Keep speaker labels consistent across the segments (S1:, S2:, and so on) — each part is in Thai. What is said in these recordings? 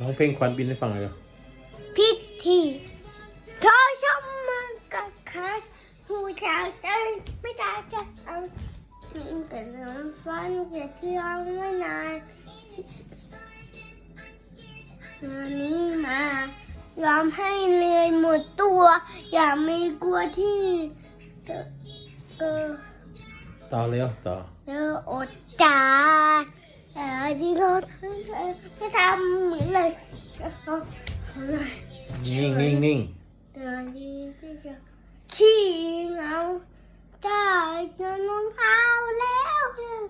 S1: ร้องเพลงควันบินให้ฟังหน่อยเร็ว
S2: พิธีเธอชอบมันกับคันหูชาวใจไม่ได้จะเอากันเรื่องฟันจะเที่ยวไม่นานวันนี้มายอมให้เหนื่อยหมดตัว อย่าไม่กลัวที่จะเกิด
S1: ต่อเร็วต่อ
S2: เธออดตาย แต่ที่เราทำไม่ทำเหมือนเลยเอาเลย
S1: นิ่งนิ่งนิ่ง
S2: เดินดีที่จะขี้เหงาได้จนรองเท้าแล้ว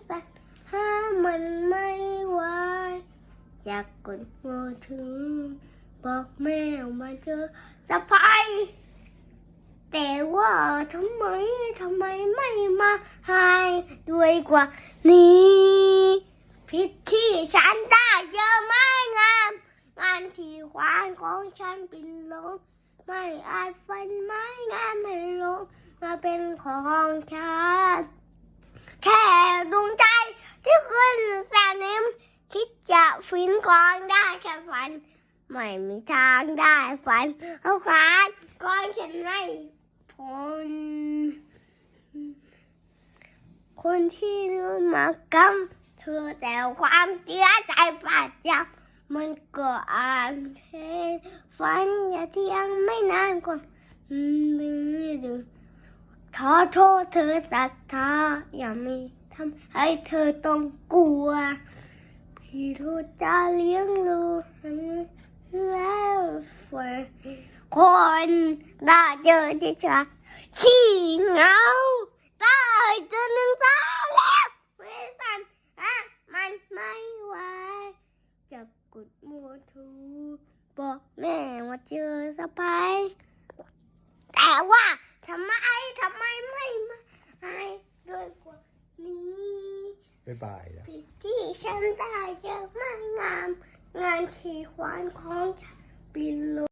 S2: สัตว์ห้ามมันไม่ไหวอยากกดมือถือบอกแม่มาเจอสะพายแต่ว่าทำไมทำไมไม่มาหายด้วยกว่านี้ิษที่ฉันได้เยอะไม่งาม งานที่ควานของฉันเป็นลมไม่อาจฟันไม้งามให้ลงมาเป็นของฉันแค่ดวงใจที่ขึ้นแสนิมคิดจะฟินกองได้แค่ฝัน ไม่มีทางได้ฝันเอาขานก่อนฉันไม่พ้นคนที่รู้มากำ เธอแต่ความเสียใจประจำมันก็อ่านเทฝันอย่าเที่ยงไม่นานกว่ามือดึงขอโทษเธอศรัทธาอย่ามีทำให้เธอต้องกลัวพี่รู้จะเลี้ยงลูกแล้วฝนคนได้เจอที่จะขี้เหงาได้เจอหนึ่งตาแล้วเวสันอะมันไม่ไหวจะกดมัว ทูบอกแม่ว่าเจอสะพายแต่ว่าทำไมทำไมไม่มาให้ด้วยกว่านี้
S1: บ๊ายบายแล้ว
S2: ผิดที่ฉันได้เยอะมากงาม งานขี่ควานของฉันบินลง